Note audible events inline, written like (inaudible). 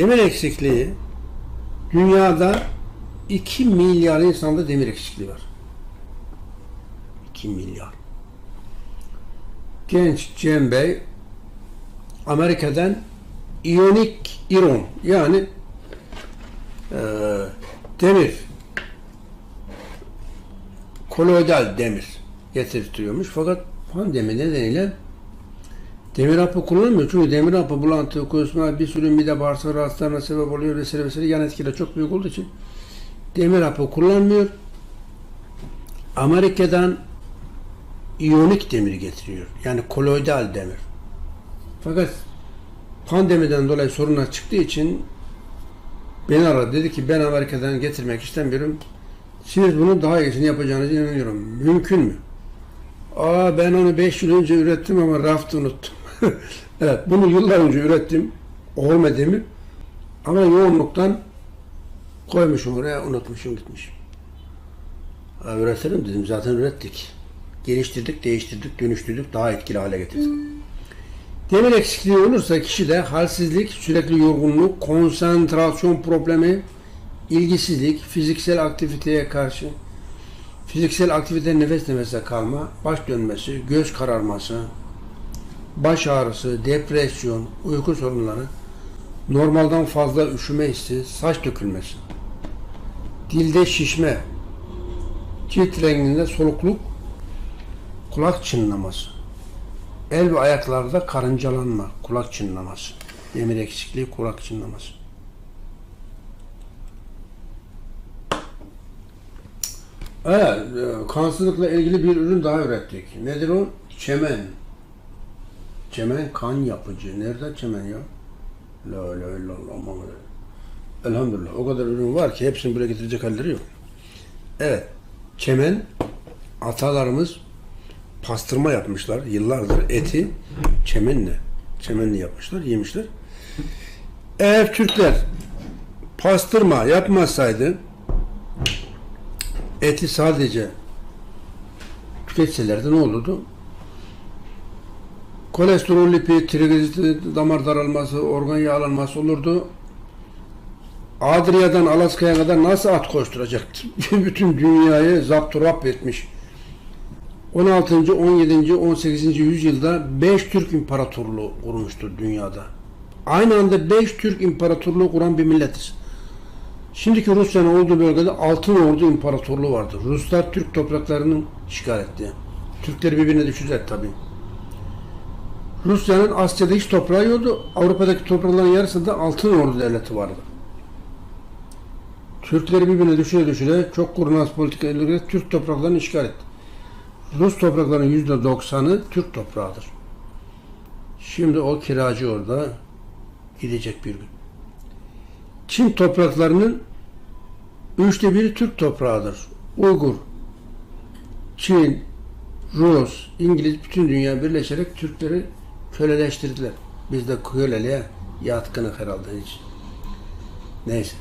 Demir eksikliği dünyada 2 milyar insanda demir eksikliği var. 2 milyar. Genç Cem Bey Amerika'dan iyonik iron yani eee, demir koloidal demir getirtiyormuş. Fakat pandemi nedeniyle demir hapı kullanmıyor. Çünkü demir hapı bulantı, kusma, bir sürü mide bağırsak rahatsızlarına sebep oluyor vesaire vesaire. Yan etkileri çok büyük olduğu için demir hapı kullanmıyor. Amerika'dan iyonik demir getiriyor. Yani koloidal demir. Fakat pandemiden dolayı sorunlar çıktığı için beni aradı. Dedi ki ben Amerika'dan getirmek istemiyorum. Siz bunu daha iyisini yapacağınıza inanıyorum. Mümkün mü? Aa ben onu 5 yıl önce ürettim ama rafta unuttum. (laughs) evet bunu yıllar önce ürettim. Olmadı mı? Ama yoğunluktan koymuşum oraya unutmuşum gitmiş. Ha, üretelim dedim zaten ürettik. Geliştirdik, değiştirdik, dönüştürdük, daha etkili hale getirdik. Demir eksikliği olursa kişide halsizlik, sürekli yorgunluk, konsantrasyon problemi, ilgisizlik, fiziksel aktiviteye karşı, fiziksel aktivite nefes nefese kalma, baş dönmesi, göz kararması, baş ağrısı, depresyon, uyku sorunları, normalden fazla üşüme hissi, saç dökülmesi, dilde şişme, cilt renginde solukluk, kulak çınlaması, el ve ayaklarda karıncalanma, kulak çınlaması, demir eksikliği, kulak çınlaması. Evet, e, kansızlıkla ilgili bir ürün daha ürettik. Nedir o? Çemen. Çemen kan yapıcı. Nerede çemen ya? La la la la Muhammed. Elhamdülillah. O kadar ürün var ki hepsini buraya getirecek halleri yok. Evet. Çemen atalarımız pastırma yapmışlar yıllardır. Eti çemenle. Çemenle yapmışlar, yemişler. Eğer Türkler pastırma yapmasaydı eti sadece tüketselerdi ne olurdu? Kolesterol, lipid, trigliserit, damar daralması, organ yağlanması olurdu. Adria'dan Alaska'ya kadar nasıl at koşturacaktı? (laughs) Bütün dünyayı zapturap etmiş. 16. 17. 18. yüzyılda 5 Türk İmparatorluğu kurmuştur dünyada. Aynı anda 5 Türk İmparatorluğu kuran bir milletiz. Şimdiki Rusya'nın olduğu bölgede Altın Ordu İmparatorluğu vardı. Ruslar Türk topraklarını işgal etti. Türkleri birbirine düşürdüler tabi. Rusya'nın Asya'da hiç toprağı yoktu. Avrupa'daki toprakların yarısında Altın Ordu devleti vardı. Türkleri birbirine düşüre düşüre çok kurnaz politika ile Türk topraklarını işgal etti. Rus topraklarının yüzde doksanı Türk toprağıdır. Şimdi o kiracı orada gidecek bir gün. Çin topraklarının üçte biri Türk toprağıdır. Uygur, Çin, Rus, İngiliz bütün dünya birleşerek Türkleri köleleştirdiler. Biz de köleliğe yatkınık herhalde hiç. Neyse.